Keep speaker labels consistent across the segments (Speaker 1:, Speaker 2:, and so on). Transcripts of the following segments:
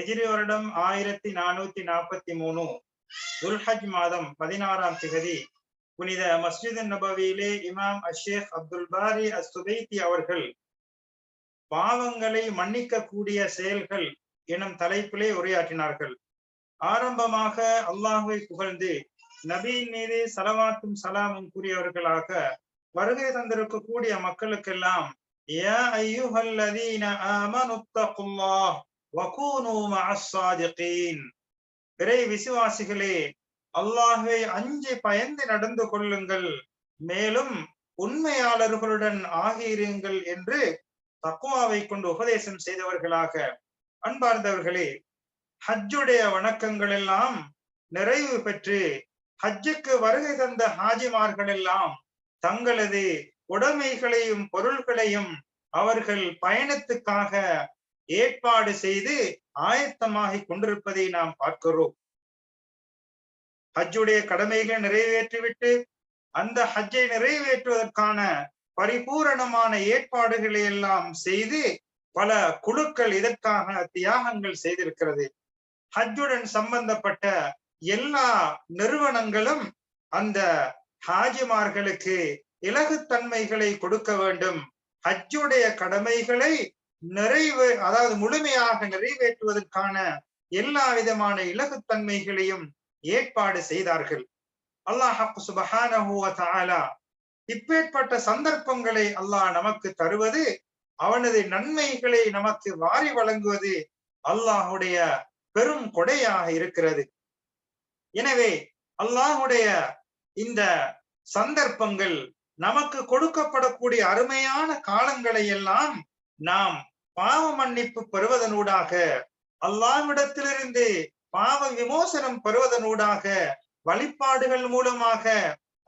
Speaker 1: ஹிஜ்ரி வருடம் ஆயிரத்தி நானூத்தி நாற்பத்தி மூணு துல்ஹஜ் மாதம் பதினாறாம் திகதி புனித மஸ்ஜித் நபவியிலே இமாம் அஷேக் அப்துல் பாரி அஸ்துபைத்தி அவர்கள் பாவங்களை மன்னிக்க கூடிய செயல்கள் எனும் தலைப்பிலே உரையாற்றினார்கள். ஆரம்பமாக அல்லாஹுவை புகழ்ந்து நபியின் மீது சலவாத்தும் சலாமும் கூறியவர்களாக வருகை தந்திருக்கக்கூடிய மக்களுக்கெல்லாம் பிறை விசுவாசிகளே அல்லாஹ்வை அஞ்சு பயந்து நடந்து கொள்ளுங்கள். மேலும் உண்மையாளர்களுடன் ஆகியிருங்கள் என்று தக்குவாவை கொண்டு உபதேசம் செய்தவர்களாக. அன்பார்ந்தவர்களே ஹஜ்ஜுடைய வணக்கங்கள் எல்லாம் நிறைவு பெற்று ஹஜ்ஜுக்கு வருகை தந்த ஹாஜிமார்கள் எல்லாம் தங்களது உடைமைகளையும் பொருள்களையும் அவர்கள் பயணத்துக்காக ஏற்பாடு செய்து ஆயத்தமாகி கொண்டிருப்பதை நாம் பார்க்கிறோம். ஹஜ்ஜுடைய கடமைகளை நிறைவேற்றிவிட்டு அந்த ஹஜ்ஜை நிறைவேற்றுவதற்கான பரிபூரணமான ஏற்பாடுகளை எல்லாம் செய்து பல குழுக்கள் இதற்காக தியாகங்கள் செய்திருக்கிறது. ஹஜ்ஜுடன் சம்பந்தப்பட்ட எல்லா நிறுவனங்களும் அந்த ஹாஜிமார்களுக்கு இலகுத்தன்மைகளை கொடுக்க வேண்டும். ஹஜ்ஜுடைய கடமைகளை நிறைவு அதாவது முழுமையாக நிறைவேற்றுவதற்கான எல்லா விதமான இலகுத்தன்மைகளையும் ஏற்பாடு செய்தார்கள். அல்லாஹ் சுபஹானஹு இப்பேற்பட்ட சந்தர்ப்பங்களை அல்லாஹ் நமக்கு தருவது அவனது நன்மைகளை நமக்கு வாரி வழங்குவது அல்லாஹுடைய பெரும் கொடையாக இருக்கிறது. எனவே அல்லாஹுடைய இந்த சந்தர்ப்பங்கள் நமக்கு கொடுக்கப்படக்கூடிய அருமையான காலங்களை எல்லாம் நாம் பாவ மன்னிப்பு பெறுவதனூடாக. அல்லாவிடத்திலிருந்து பாவ விமோசனம் பெறுவதனூடாக. வழிபாடுகள் மூலமாக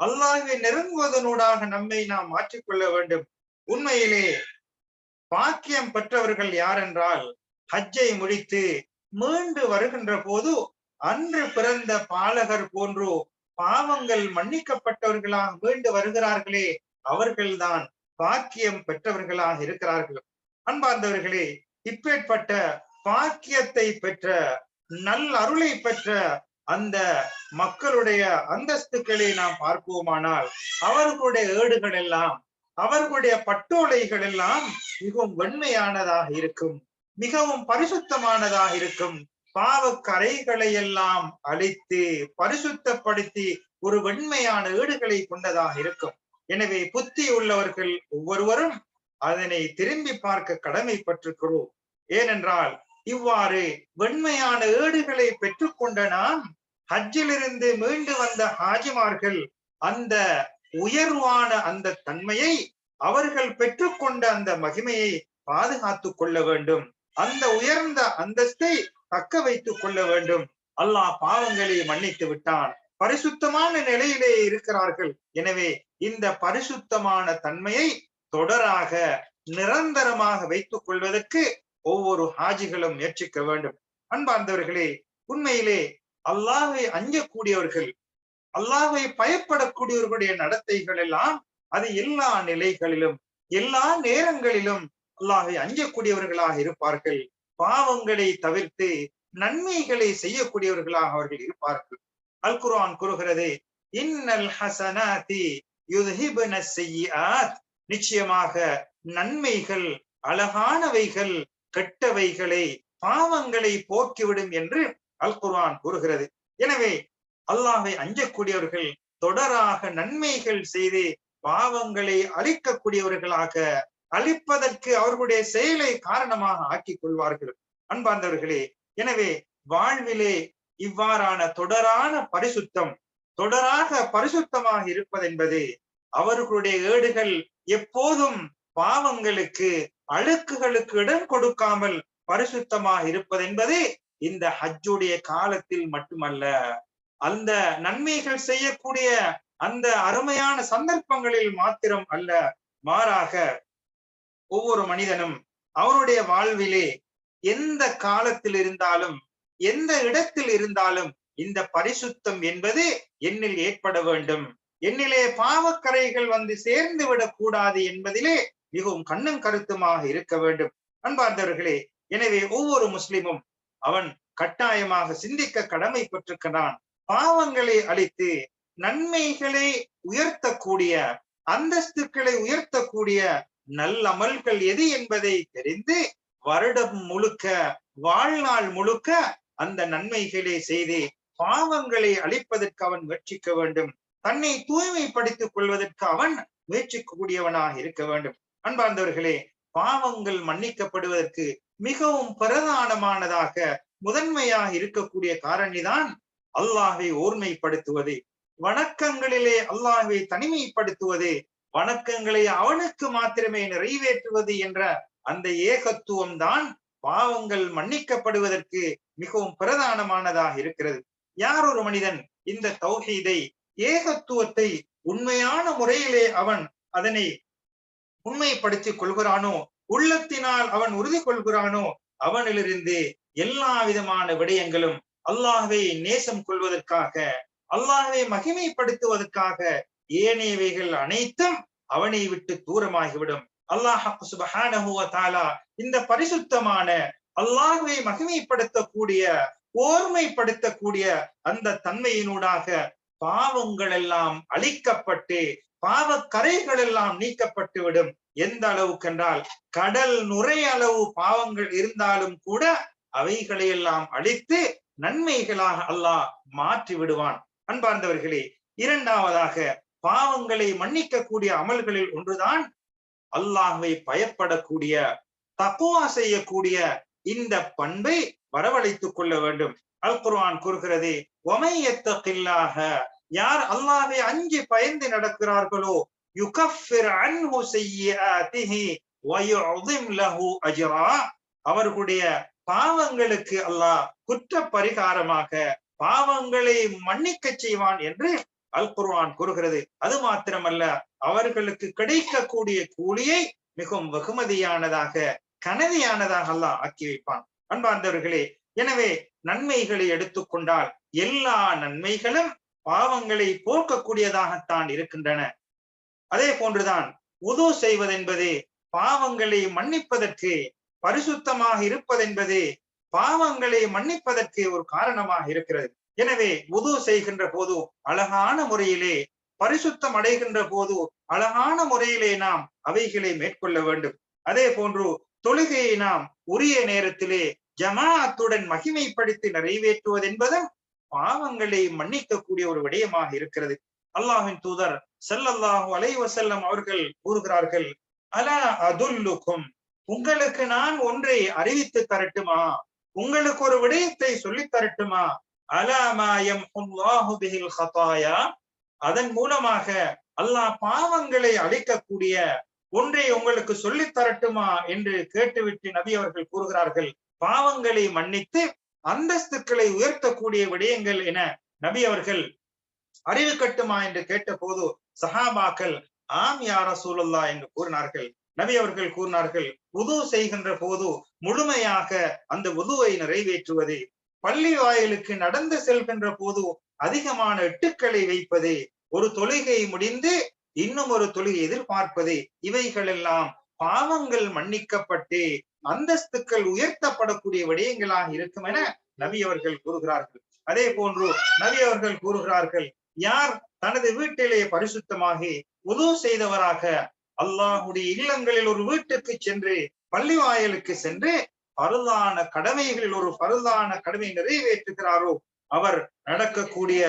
Speaker 1: அல்லாஹை நெருங்குவதனூடாக நம்மை நாம் மாற்றிக்கொள்ள வேண்டும். உண்மையிலே பாக்கியம் பெற்றவர்கள் யார் என்றால் ஹஜ்ஜை முடித்து மீண்டு வருகின்ற போது அன்று பிறந்த பாலகர் போன்றோ பாவங்கள் மன்னிக்கப்பட்டவர்களாக மீண்டு வருகிறார்களே அவர்கள்தான் பாக்கியம் பெற்றவர்களாக இருக்கிறார்கள். அன்பார்ந்தவர்களே இப்பேற்பட்ட பாக்கியத்தை பெற்ற நல் அருளை பெற்ற அந்த மக்களுடைய அந்தஸ்துக்களை நாம் பார்ப்போமானால் அவர்களுடைய ஏடுகள் எல்லாம் அவர்களுடைய பட்டோலைகள் எல்லாம் மிகவும் வெண்மையானதாக இருக்கும் மிகவும் பரிசுத்தமானதாக இருக்கும். பாவ கரைகளை எல்லாம் அழித்து பரிசுத்தப்படுத்தி ஒரு வெண்மையான ஏடுகளை கொண்டதாக இருக்கும். எனவே புத்தி உள்ளவர்கள் ஒவ்வொருவரும் அதனை திரும்பி பார்க்க கடமைப்பட்டிருக்கிறோம். ஏனென்றால் இவ்வாறு வெண்மையான ஏடுகளை பெற்றுக்கொண்ட நாம் ஹஜ்ஜிலிருந்து மீண்டு வந்த ஹாஜிமார்கள் அந்த உயர்வான அந்த தன்மையை அவர்கள் பெற்றுக்கொண்ட அந்த மகிமையை பாதுகாத்து கொள்ள வேண்டும். அந்த உயர்ந்த அந்தஸ்தை தக்க வைத்துக் கொள்ள வேண்டும். அல்லாஹ் பாவங்களை மன்னித்து விட்டான். பரிசுத்தமான நிலையிலே இருக்கிறார்கள். எனவே இந்த பரிசுத்தமான தன்மையை தொடராக நிரந்தரமாக வைத்துக் கொள்வதற்கு ஒவ்வொரு ஹாஜிகளும் முயற்சிக்க வேண்டும். அன்பார்ந்தவர்களே உண்மையிலே அல்லாஹை அஞ்சக்கூடியவர்கள் அல்லாஹை பயப்படக்கூடியவர்களுடைய நடத்தைகள் எல்லாம் அது எல்லா நிலைகளிலும் எல்லா நேரங்களிலும் அல்லாஹை அஞ்சக்கூடியவர்களாக இருப்பார்கள். பாவங்களை தவிர்த்து நன்மைகளை செய்யக்கூடியவர்களாக அவர்கள் இருப்பார்கள். அல் குர்ஆன் கூறுகிறது இன்னல் ஹசனாதி யுத்ஹிபுன செய்யாத் நிச்சயமாக நன்மைகள் அழகானவைகள் கெட்டவைகளை பாவங்களை போக்கிவிடும் என்று அல் குர்ஆன் கூறுகிறது. எனவே அல்லாஹை அஞ்சக்கூடியவர்கள் தொடராக நன்மைகள் செய்து பாவங்களை அழிக்கக்கூடியவர்களாக அழிப்பதற்கு அவர்களுடைய செயலை காரணமாக ஆக்கிக் கொள்வார்கள். அன்பார்ந்தவர்களே எனவே வாழ்விலே இவ்வாறான தொடரான பரிசுத்தம் தொடராக பரிசுத்தமாக இருப்பதென்பது அவர்களுடைய ஏடுகள் எப்போதும் பாவங்களுக்கு அழுக்குகளுக்கு இடம் கொடுக்காமல் பரிசுத்தமாக இருப்பதென்பது இந்த ஹஜ்ஜுடைய காலத்தில் மட்டுமல்ல. அந்த நன்மைகள் செய்யக்கூடிய அந்த அருமையான சந்தர்ப்பங்களில் மாத்திரம் அல்ல மாறாக ஒவ்வொரு மனிதனும் அவருடைய வாழ்விலே எந்த காலத்தில் இருந்தாலும் எந்த இடத்தில் இருந்தாலும் இந்த பரிசுத்தம் என்பது என்னில் ஏற்பட வேண்டும். என்னிலே பாவக்கரைகள் வந்து சேர்ந்து விடக்கூடாது என்பதிலே மிகவும் கண்ணும் கருத்துமாக இருக்க வேண்டும். அன்பார்ந்தவர்களே எனவே ஒவ்வொரு முஸ்லிமும் அவன் கட்டாயமாக சிந்திக்க கடமைப்பட்டிருக்கிறான். பாவங்களை அழித்து நன்மைகளை உயர்த்தக்கூடிய அந்தஸ்துக்களை உயர்த்தக்கூடிய நல்லமல்கள் எது என்பதை தெரிந்து வருடம் முழுக்க வாழ்நாள் முழுக்க அந்த நன்மைகளை செய்து பாவங்களை அழிப்பதற்கு அவன் வெற்றிக்க வேண்டும். தன்னை தூய்மைப்படுத்திக் கொள்வதற்கு அவன் முயற்சிக்கக்கூடியவனாக இருக்க வேண்டும். அன்பார்ந்தவர்களே பாவங்கள் மன்னிக்கப்படுவதற்கு மிகவும் பிரதானமானதாக முதன்மையாக இருக்கக்கூடிய காரணிதான் அல்லாஹை ஓர்மைப்படுத்துவது. வணக்கங்களிலே அல்லாஹை தனிமைப்படுத்துவது வணக்கங்களை அவனுக்கு மாத்திரமே நிறைவேற்றுவது என்ற அந்த ஏகத்துவம் தான் பாவங்கள் மன்னிக்கப்படுவதற்கு மிகவும் பிரதானமானதாக இருக்கிறது. யார் ஒரு மனிதன் இந்த தௌஹீதை ஏகத்துவத்தை உண்மையான முறையிலே அவன் அதனை உண்மைப்படுத்திக் கொள்கிறானோ உள்ளத்தினால் அவன் உறுதி கொள்கிறானோ அவனிலிருந்து எல்லா விதமான விடயங்களும் அல்லாஹை நேசம் கொள்வதற்காக அல்லாஹை மகிமைப்படுத்துவதற்காக ஏனையவைகள் அனைத்தும் அவனை விட்டு தூரமாகிவிடும். அல்லாஹ் தாலா இந்த பரிசுத்தமான அல்லாஹுவை மகிமைப்படுத்தக்கூடிய ஓர்மைப்படுத்தக்கூடிய அந்த தன்மையினூடாக பாவங்கள் எல்லாம் அழிக்கப்பட்டு பாவ கரைகள் எல்லாம் நீக்கப்பட்டு விடும் எந்த அளவுக்கு என்றால் கடல் நுரை அளவு பாவங்கள் இருந்தாலும் கூட அவைகளை எல்லாம் அழித்து நன்மைகளாக அல்லாஹ் மாற்றி விடுவான் அன்பார்ந்தவர்களே இரண்டாவதாக பாவங்களை மன்னிக்கக்கூடிய அமல்களில் ஒன்றுதான் அல்லாஹுவை பயப்படக்கூடிய தக்குவா செய்யக்கூடிய இந்த பண்பை வரவழைத்துக் கொள்ள வேண்டும். அல் குர்ஆன் கூறுகிறது ஒமையத்தகில்லாக யார் அல்லாஹை அஞ்சி பயந்து நடக்கிறார்களோ யுகஃபிர் அன்ஹு செய்யாதிஹி வயுதிம் லஹு அஜ்ரா. அவர்களுடைய பாவங்களுக்கு அல்லாஹ் குற்ற பரிகாரமாக பாவங்களை மன்னிக்க செய்வான் என்று அல் குர்வான் கூறுகிறது. அது மாத்திரமல்ல அவர்களுக்கு கிடைக்கக்கூடிய கூலியை மிகவும் வெகுமதியானதாக கனதியானதாக அல்லாஹ் ஆக்கி வைப்பான். அன்பார்ந்தவர்களே எனவே நன்மைகளை எடுத்துக்கொண்டால் எல்லா நன்மைகளும் பாவங்களை போக்கக்கூடியதாகத்தான் இருக்கின்றன. அதே போன்றுதான் உது செய்வதென்பது பாவங்களை மன்னிப்பதற்கு பரிசுத்தமாக இருப்பதென்பது பாவங்களை மன்னிப்பதற்கு ஒரு காரணமாக இருக்கிறது. எனவே உது செய்கின்ற போது அழகான முறையிலே பரிசுத்தம் அடைகின்ற போது அழகான முறையிலே நாம் அவைகளை மேற்கொள்ள வேண்டும். அதே போன்று தொழுகையை நாம் உரிய நேரத்திலே ஜமாஅத்துடன் மகிமைப்படுத்தி நிறைவேற்றுவது என்பதும் பாவங்களை மன்னிக்கக்கூடிய ஒரு விடயமாக இருக்கிறது. அல்லாஹின் தூதர் செல்லல்லாஹு அலைவசல்லம் அவர்கள் கூறுகிறார்கள் அலா அதுல்லுக்கும் உங்களுக்கு நான் ஒன்றை அறிவித்து தரட்டுமா? உங்களுக்கு ஒரு விடயத்தை சொல்லித் தரட்டுமா? அலாமாயம் ஹதாயா அதன் மூலமாக அல்லாஹ் பாவங்களை அழிக்கக்கூடிய ஒன்றை உங்களுக்கு சொல்லித் தரட்டுமா? என்று கேட்டுவிட்டு நபி அவர்கள் கூறுகிறார்கள் பாவங்களை மன்னித்து அந்தஸ்துக்களை உயர்த்தக்கூடிய விடயங்கள் என நபி அவர்கள் அறிவு கட்டுமா என்று கேட்ட போது சஹாபாக்கள் ஆம் யார சூழல்லா என்று கூறினார்கள். நபி அவர்கள் கூறினார்கள் உது செய்கின்ற போது முழுமையாக அந்த உதுவை நிறைவேற்றுவது பள்ளி வாயிலுக்கு நடந்து செல்கின்ற போது அதிகமான எட்டுக்களை வைப்பது ஒரு தொழுகை முடிந்து இன்னும் ஒரு தொழுகை எதிர்பார்ப்பது இவைகள் எல்லாம் பாவங்கள் மன்னிக்கப்பட்டு அந்தஸ்துக்கள் உயர்த்தப்படக்கூடிய விடயங்களாக இருக்கும் என நபி அவர்கள் கூறுகிறார்கள். அதே போன்று நபி அவர்கள் கூறுகிறார்கள் யார் தனது வீட்டிலே பரிசுத்தமாகி உது செய்தவராக அல்லாஹுடைய இல்லங்களில் ஒரு வீட்டுக்கு சென்று பள்ளி வாயலுக்கு சென்று பருதான கடமைகளில் ஒரு பருதான கடமை நிறைவேற்றுகிறாரோ அவர் நடக்கக்கூடிய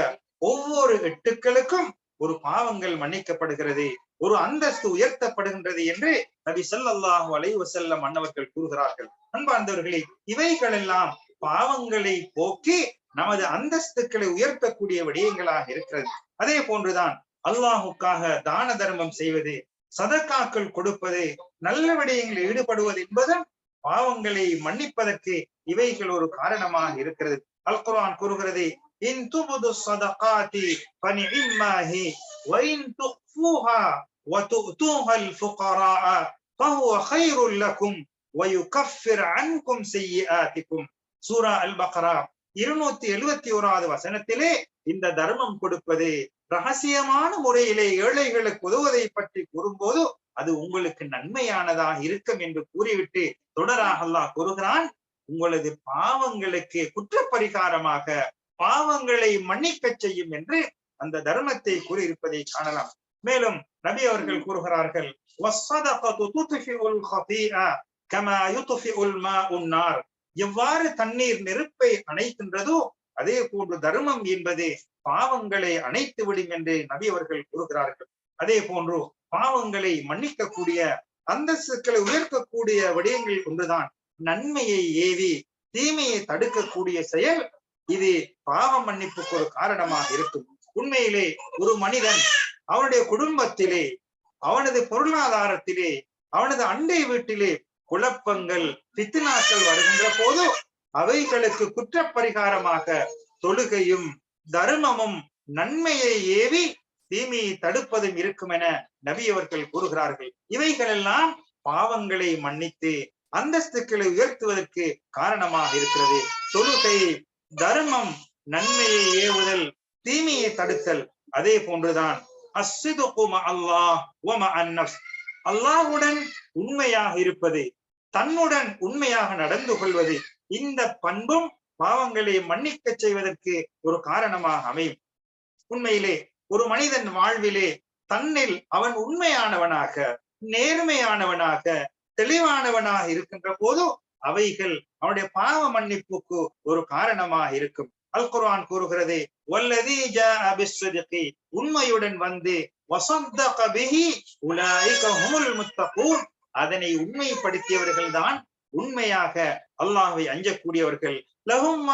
Speaker 1: ஒவ்வொரு எட்டுக்களுக்கும் ஒரு பாவங்கள் மன்னிக்கப்படுகிறது. ஒரு அந்தஸ்து உயர்த்தப்படுகின்றது என்று நபி சொல்லாஹு அலைவு செல்லம் மன்னவர்கள் கூறுகிறார்கள். அன்பார்ந்தவர்களே இவைகள் எல்லாம் பாவங்களை போக்கி நமது அந்தஸ்துக்களை உயர்த்தக்கூடிய விடயங்களாக இருக்கிறது. அதே போன்றுதான் அல்லாஹுக்காக தான தர்மம் செய்வது சதக்காக்கள் கொடுப்பது நல்ல விடயங்களில் ஈடுபடுவது என்பதும் பாவங்களை மன்னிப்பதற்கு இவைகள் ஒரு காரணமாக இருக்கிறது. அல் குரான் கூறுகிறது இன் துபுது சதகாதி பனி இம்மாஹி வைன் துஃபூஹா وتؤتوها الفقراء فهو خير لكم ويكفر عنكم سيئاتكم சூரா அல் பக்ரா இருநூத்தி எழுவத்தி ஓராவது வசனத்திலே இந்த தர்மம் கொடுப்பது ரகசியமான முறையிலே ஏழைகளுக்கு உதவுவதை பற்றி கூறும்போது அது உங்களுக்கு நன்மையானதாக இருக்கும் என்று கூறிவிட்டு தொடராக அல்லாஹ் கூறுகிறான் உங்களது பாவங்களுக்கு குற்றப்பரிகாரமாக பாவங்களை மன்னிக்க செய்யும் என்று அந்த தர்மத்தை கூறியிருப்பதை காணலாம் மேலும் நபி அவர்கள் கூறுகிறார்கள். எவ்வாறு தண்ணீர் நெருப்பை அணைக்கின்றதோ அதே போன்று தர்மம் என்பது பாவங்களை அணைத்து விடும் என்று நபி அவர்கள் கூறுகிறார்கள். அதே போன்று பாவங்களை மன்னிக்கக்கூடிய அந்தஸ்துக்களை உயர்த்தக்கூடிய விடயங்கள் ஒன்றுதான். நன்மையை ஏவி தீமையை தடுக்கக்கூடிய செயல் இது பாவ மன்னிப்புக்கு ஒரு காரணமாக இருக்கும். உண்மையிலே ஒரு மனிதன் அவனுடைய குடும்பத்திலே அவனது பொருளாதாரத்திலே அவனது அண்டை வீட்டிலே குழப்பங்கள் சித்தினாக்கள் வருகின்ற போது அவைகளுக்கு குற்ற பரிகாரமாக தொழுகையும் தர்மமும் நன்மையை ஏவி தீமையை தடுப்பதும் இருக்கும் என நபி அவர்கள் கூறுகிறார்கள். இவைகளெல்லாம் பாவங்களை மன்னித்து அந்தஸ்துக்களை உயர்த்துவதற்கு காரணமாக இருக்கிறது. தொழுகை தர்மம் நன்மையை ஏவுதல் தீமையை தடுத்தல் அதே போன்றுதான் அல்லாஹுடன் அல்லாஹ்வுடன் உண்மையாக இருப்பது தன்னுடன் உண்மையாக நடந்து கொள்வது இந்த பண்பும் பாவங்களை மன்னிக்க செய்வதற்கு ஒரு காரணமாக அமையும். உண்மையிலே ஒரு மனிதன் வாழ்விலே தன்னில் அவன் உண்மையானவனாக நேர்மையானவனாக தெளிவானவனாக இருக்கின்ற போது அவைகள் அவனுடைய பாவ மன்னிப்புக்கு ஒரு காரணமாக இருக்கும். அல் குர்ஆன் கூறுகிறது வல்லதி ஜா அபிஸ்வதிகி உண்மையுடன் வந்து வசந்தக பிஹி உலாயிக ஹுமுல் அதனை உண்மைப்படுத்தியவர்கள் தான் உண்மையாக அல்லாஹை அஞ்சக்கூடியவர்கள். லஹும்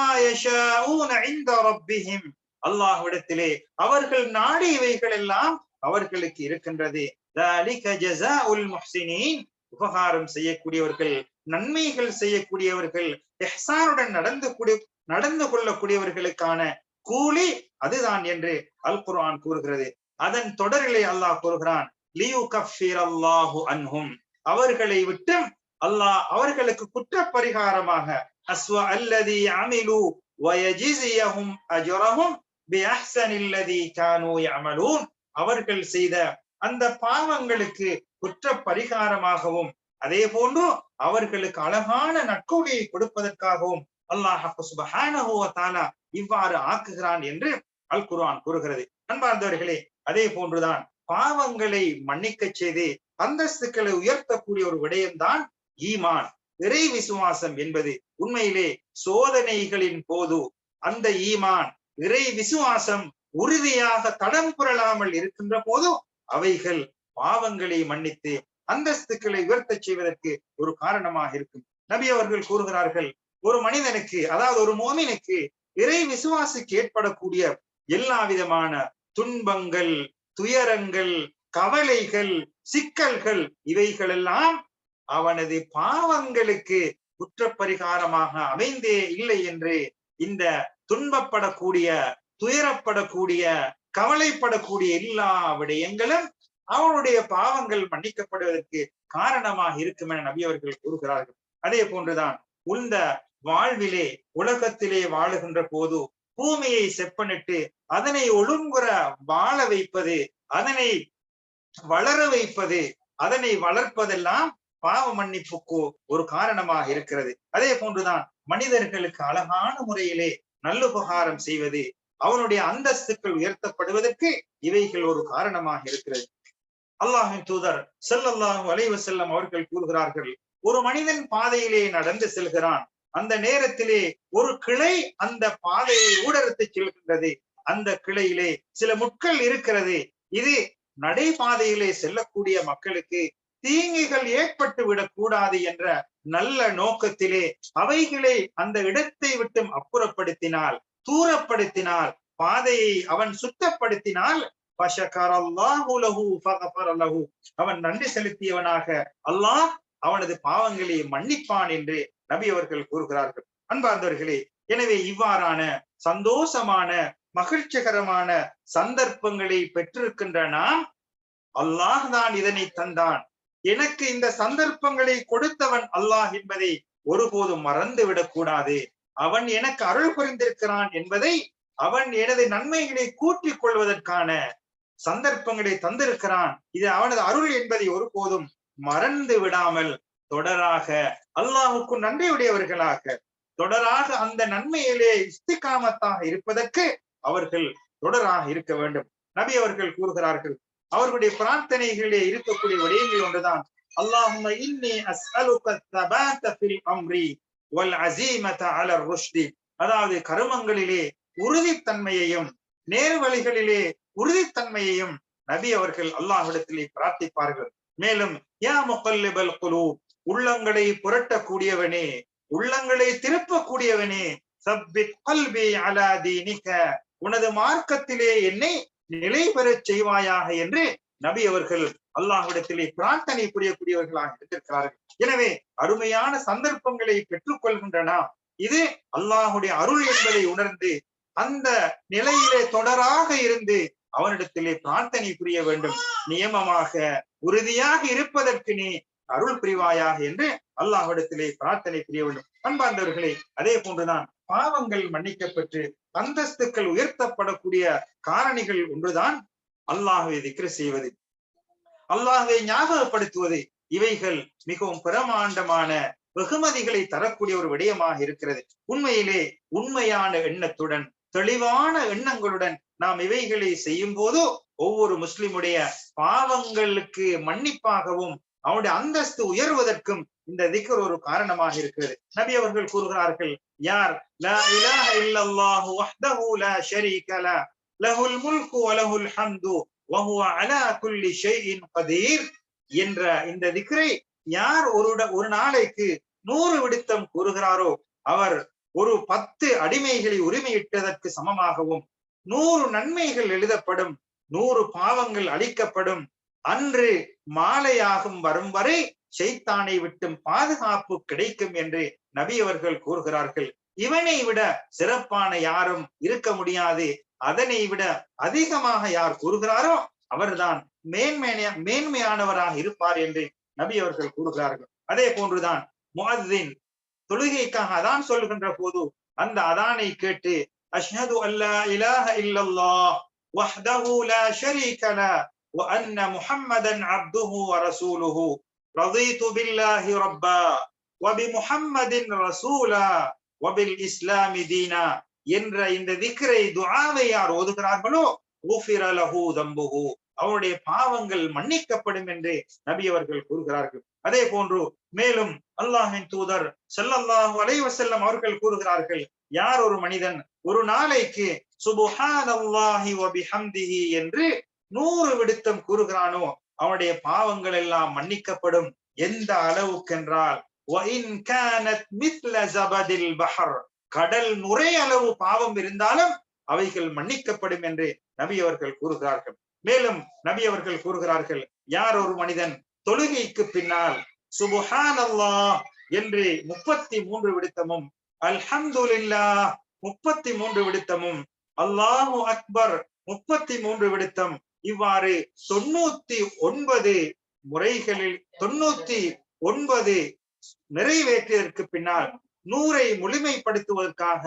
Speaker 1: அல்லாஹ்விடத்திலே அவர்கள் நாடி இவைகள் எல்லாம் அவர்களுக்கு இருக்கின்றது. தாலிக ஜஸாஉல் முஹ்சினீன் உபகாரம் செய்யக்கூடியவர்கள் நன்மைகள் செய்யக்கூடியவர்கள் எஹ்சானுடன் நடந்து கூடிய நடந்து கொள்ளக்கூடியவர்களுக்கான கூலி அதுதான் என்று அல் குர்ஆன் கூறுகிறது. அதன் தொடரிலே அல்லாஹ் கூறுகிறான் லியு கஃபீர் அல்லாஹு அன்ஹும். அவர்களை விட்டு அல்லாஹ் அவர்களுக்கு குற்ற பரிகாரமாக அஸ்வ அல்லதி அமிலு வயஜிசியஹும் அஜரஹும் பிஅஹ்சனி அல்லதி யஅமலூன். அவர்கள் செய்த அந்த பாவங்களுக்கு குற்ற பரிகாரமாகவும் அதே போன்று அவர்களுக்கு அழகான நற்கூலியை கொடுப்பதற்காகவும் அல்லாஹ் இவ்வாறு ஆக்குகிறான் என்று அல் குர்ஆன் கூறுகிறது. அன்பார்ந்தவர்களே அதே போன்றுதான் பாவங்களை மன்னிக்க செய்து அந்தஸ்துக்களை உயர்த்தக்கூடிய ஒரு விடயம்தான் ஈமான். இறை விசுவாசம் என்பது உண்மையிலே சோதனைகளின் போது அந்த ஈமான் இறை விசுவாசம் உறுதியாக தடம் புரளாமல் இருக்கின்ற போதும் அவைகள் பாவங்களை மன்னித்து அந்தஸ்துக்களை உயர்த்த செய்வதற்கு ஒரு காரணமாக இருக்கும். நபி அவர்கள் கூறுகிறார்கள் ஒரு மனிதனுக்கு அதாவது ஒரு மோமினுக்கு இறை விசுவாசிக்கு ஏற்படக்கூடிய எல்லா விதமான துன்பங்கள் துயரங்கள் கவலைகள் சிக்கல்கள் இவைகளெல்லாம் அவனது பாவங்களுக்கு குற்றப்பரிகாரமாக அமைந்தே இல்லை என்று இந்த துன்பப்படக்கூடிய துயரப்படக்கூடிய கவலைப்படக்கூடிய எல்லா விடயங்களும் அவனுடைய பாவங்கள் மன்னிக்கப்படுவதற்கு காரணமாக இருக்கும் என நபி அவர்கள் கூறுகிறார்கள். அதே போன்றுதான் உந்த வாழ்விலே உலகத்திலே வாழுகின்ற போது பூமியை செப்பனிட்டு அதனை ஒழுங்குற வாழ வைப்பது அதனை வளர வைப்பது அதனை வளர்ப்பதெல்லாம் பாவ மன்னிப்புக்கு ஒரு காரணமாக இருக்கிறது. அதே போன்றுதான் மனிதர்களுக்கு அழகான முறையிலே நல்லுபகாரம் செய்வது அவனுடைய அந்தஸ்துக்கள் உயர்த்தப்படுவதற்கு இவைகள் ஒரு காரணமாக இருக்கிறது. அல்லாஹின் தூதர் செல்லல்லாஹு அலைவசல்லம் அவர்கள் கூறுகிறார்கள் ஒரு மனிதன் பாதையிலே நடந்து செல்கிறான் அந்த நேரத்திலே ஒரு கிளை அந்த பாதையை ஊடறுத்து செல்கின்றது. அந்த கிளையிலே சில முட்கள் இருக்கிறது. இது நடைபாதையிலே செல்லக்கூடிய மக்களுக்கு தீங்குகள் ஏற்பட்டு விடக்கூடாது என்ற நல்ல நோக்கத்திலே அவைகளை அந்த இடத்தை விட்டும் அப்புறப்படுத்தினால் தூரப்படுத்தினால் பாதையை அவன் சுத்தப்படுத்தினால் அவன் நன்றி செலுத்தியவனாக அல்லாஹ் அவனது பாவங்களை மன்னிப்பான் என்று நபி அவர்கள் கூறுகிறார்கள். அன்பார்ந்தவர்களே எனவே இவ்வாறான சந்தோஷமான மகிழ்ச்சிகரமான சந்தர்ப்பங்களை பெற்றிருக்கின்ற நாம் அல்லாஹ் தான் இதனை தந்தான். எனக்கு இந்த சந்தர்ப்பங்களை கொடுத்தவன் அல்லாஹ் என்பதை ஒருபோதும் மறந்து விடக்கூடாது அவன் எனக்கு அருள் புரிந்திருக்கிறான் என்பதை அவன் எனது நன்மைகளை கூட்டிக் கொள்வதற்கான சந்தர்ப்பங்களை தந்திருக்கிறான். இது அவனது அருள் என்பதை ஒருபோதும் மறந்து விடாமல் தொடராக. அல்லாவுக்கு நன்றியுடையவர்களாக. தொடராக அந்த நன்மையிலே இஸ்திகாமத்தாக இருப்பதற்கு அவர்கள் தொடராக இருக்க வேண்டும். நபி அவர்கள் கூறுகிறார்கள் அவர்களுடைய பிரார்த்தனைகளிலே இருக்கக்கூடிய விடயங்கள் ஒன்றுதான். அல்லாஹும் இன்னி அஸ்அலுக தபாத ஃபில் அம்ரி வல் அஸீமத அலர் ருஷ்தி. அதாவது கருமங்களிலே உறுதித்தன்மையையும் நேர்வழிகளிலே உறுதித்தன்மையையும் நபி அவர்கள் அல்லாஹ்விடத்திலே பிரார்த்திப்பார்கள். மேலும் யா முகல்லிபல் குலூப் உள்ளங்களை புரட்டக்கூடியவனே உள்ளங்களை திருப்பக்கூடியவனே சப்பித் கல்வி அலா உனது மார்க்கத்திலே என்னை நிலை பெறச் செய்வாயாக என்று நபி அவர்கள் அல்லாஹ்விடத்திலே பிரார்த்தனை புரியக்கூடியவர்களாக இருந்திருக்கிறார்கள். எனவே அருமையான சந்தர்ப்பங்களை பெற்றுக்கொள்கின்றன. இது அல்லாஹுடைய அருள் என்பதை உணர்ந்து அந்த நிலையிலே தொடராக இருந்து அவனிடத்திலே பிரார்த்தனை புரிய வேண்டும். நியமமாக உறுதியாக இருப்பதற்கு நீ அருள் புரிவாயாக என்று அல்லாஹ்விடத்திலே பிரார்த்தனை புரிய வேண்டும். அன்பார்ந்தவர்களே அதே போன்றுதான் பாவங்கள் மன்னிக்கப்பட்டு அந்தஸ்துக்கள் உயர்த்தப்படக்கூடிய காரணிகள் ஒன்றுதான் அல்லாஹுவை திக்ர செய்வது அல்லாஹுவை ஞாபகப்படுத்துவது இவைகள் மிகவும் பிரமாண்டமான வெகுமதிகளை தரக்கூடிய ஒரு விடயமாக இருக்கிறது. உண்மையிலே உண்மையான எண்ணத்துடன் தெளிவான எண்ணங்களுடன் நாம் இவைகளை செய்யும் போதோ ஒவ்வொரு முஸ்லிமுடைய பாவங்களுக்கு மன்னிப்பாகவும் அவனுடைய அந்தஸ்து உயர்வதற்கும் இந்த திக்கர் ஒரு காரணமாக இருக்கிறது. நபி அவர்கள் கூறுகிறார்கள் யார்? லா இலாஹ இல்லல்லாஹு வஹ்தஹு லா ஷரீக லா லஹுல் முல்கு வ லஹுல் ஹம்து வ ஹுவ அலா குல்லி ஷைஇன் கதீர் என்ற இந்த திக்ரை யார் ஒரு ஒரு நாளைக்கு நூறு விடுத்தம் கூறுகிறாரோ அவர் ஒரு பத்து அடிமைகளை உரிமையிட்டதற்கு சமமாகவும் நூறு நன்மைகள் எழுதப்படும் நூறு பாவங்கள் அளிக்கப்படும் அன்று மாலையாகும் வரும் வரை செய்தானை விட்டும் பாதுகாப்பு கிடைக்கும் என்று நபி அவர்கள் கூறுகிறார்கள். இவனை விட சிறப்பான யாரும் இருக்க முடியாது. அதனை விட அதிகமாக யார் கூறுகிறாரோ அவர்தான் மேன்மேன மேன்மையானவராக இருப்பார் என்று நபி அவர்கள் கூறுகிறார்கள். அதே போன்றுதான் முஅத்தின் தொழுகைக்காக அதான் சொல்லுகின்ற போது அந்த அதானை கேட்டு அஷ்ஹது அல்லா இலாஹ இல்லல்லாஹ் வஹ்தஹு லா ஷரீக وأن محمدا عبده ورسوله رضيت بالله ربا وبمحمد رسولا وبالإسلام دينا என்ற இந்த திக்ரை துஆவை யார் ஓதுகிறார்களோ ஊஃபிர லஹு தம்புஹு அவருடைய பாவங்கள் மன்னிக்கப்படும் என்று நபி அவர்கள் கூறுகிறார்கள் அதே போன்று மேலும் அல்லாஹின் தூதர் ஸல்லல்லாஹு அலைஹி வஸல்லம் அவர்கள் கூறுகிறார்கள் யார் ஒரு மனிதன் ஒரு நாளைக்கு சுபஹானல்லாஹி வ பிஹம்திஹி என்று நூறு விடுத்தம் கூறுகிறானோ அவனுடைய பாவங்கள் எல்லாம் மன்னிக்கப்படும். எந்த அளவுக்கென்றால் கடல் நுரை அளவு பாவம் இருந்தாலும் அவைகள் மன்னிக்கப்படும் என்று நபி அவர்கள் கூறுகிறார்கள். மேலும் நபி அவர்கள் கூறுகிறார்கள் யார் ஒரு மனிதன் தொழுகைக்கு பின்னால் சுபுஹான் அல்லா என்று முப்பத்தி மூன்று விடுத்தமும் அல்ஹம்துல்லா முப்பத்தி மூன்று விடுத்தமும் அல்லாஹு அக்பர் முப்பத்தி மூன்று விடுத்தம் இவ்வாறு தொண்ணூத்தி ஒன்பது முறைகளில் தொண்ணூத்தி ஒன்பது நிறைவேற்றியதற்கு பின்னால் நூறை முழுமைப்படுத்துவதற்காக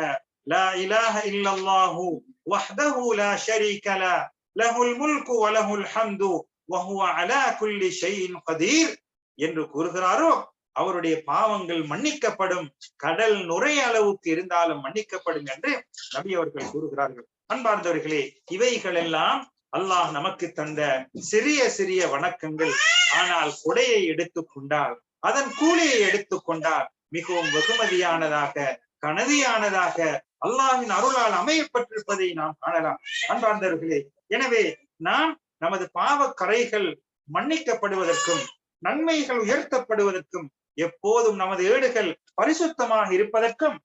Speaker 1: லா இலாஹ இல்லல்லாஹு வஹ்தஹு லா ஷரீக லா லஹுல் முல்கு வ ஹம்து வ அலா குல்லி ஷைஇன் கதீர் என்று கூறுகிறாரோ அவருடைய பாவங்கள் மன்னிக்கப்படும் கடல் நுரை அளவுக்கு இருந்தாலும் மன்னிக்கப்படும் என்று நபி அவர்கள் கூறுகிறார்கள். அன்பார்ந்தவர்களே இவைகள் எல்லாம் அல்லாஹ் நமக்கு தந்த சிறிய சிறிய வணக்கங்கள். ஆனால் கொடையை எடுத்துக்கொண்டால் அதன் கூலியை எடுத்துக்கொண்டால் மிகவும் வெகுமதியானதாக கனதியானதாக அல்லாஹின் அருளால் அமையப்பட்டிருப்பதை நாம் காணலாம். அன்பார்ந்தவர்களே எனவே நாம் நமது பாவ கரைகள் மன்னிக்கப்படுவதற்கும் நன்மைகள் உயர்த்தப்படுவதற்கும் எப்போதும் நமது ஏடுகள் பரிசுத்தமாக இருப்பதற்கும்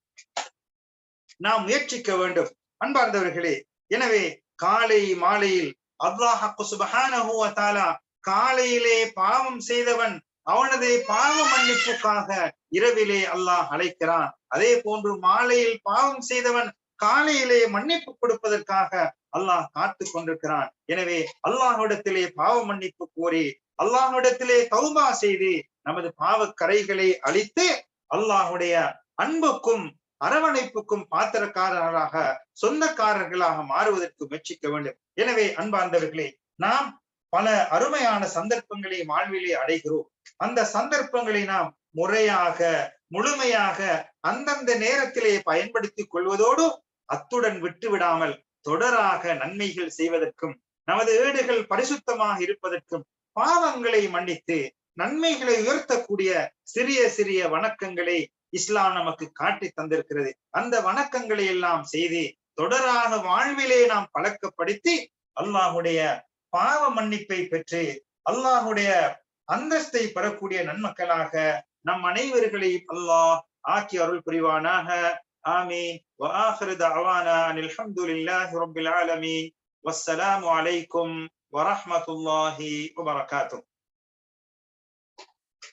Speaker 1: நாம் முயற்சிக்க வேண்டும். அன்பார்ந்தவர்களே எனவே காலை மாலையில் அல்லாஹ் சுபஹானஹு வ காலையிலே பாவம் செய்தவன் அவனது பாவ மன்னிப்புக்காக இரவிலே அல்லாஹ் அழைக்கிறான். அதே போன்று மாலையில் பாவம் செய்தவன் காலையிலே மன்னிப்பு கொடுப்பதற்காக அல்லாஹ் காத்து கொண்டிருக்கிறான். எனவே அல்லாஹ்விடத்திலே பாவ மன்னிப்பு கோரி அல்லாஹ்விடத்திலே தௌபா செய்து நமது பாவ கரைகளை அழித்து அல்லாஹுடைய அன்புக்கும் அரவணைப்புக்கும் பாத்திரக்காரராக சொந்தக்காரர்களாக மாறுவதற்கு முயற்சிக்க வேண்டும். எனவே அன்பார்ந்தவர்களே நாம் பல அருமையான சந்தர்ப்பங்களை வாழ்விலே அடைகிறோம். அந்த சந்தர்ப்பங்களை நாம் முறையாக முழுமையாக அந்தந்த நேரத்திலே பயன்படுத்திக் கொள்வதோடு அத்துடன் விட்டு விடாமல் தொடராக நன்மைகள் செய்வதற்கும் நமது ஏடுகள் பரிசுத்தமாக இருப்பதற்கும் பாவங்களை மன்னித்து நன்மைகளை உயர்த்தக்கூடிய சிறிய சிறிய வணக்கங்களை இஸ்லாம் நமக்கு காட்டி தந்திருக்கிறது அந்த வணக்கங்களை எல்லாம் செய்து தொடராக வாழ்விலே நாம் பழக்கப்படுத்தி அல்லாஹுடைய பாவ மன்னிப்பை பெற்று அல்லாஹுடைய அந்தஸ்தை பெறக்கூடிய நன்மக்களாக நம் அனைவர்களையும் அல்லாஹ் ஆக்கி அருள் புரிவானாக ஆமீன் وآخر دعوانا أن الحمد لله رب العالمين والسلام عليكم ورحمة الله وبركاته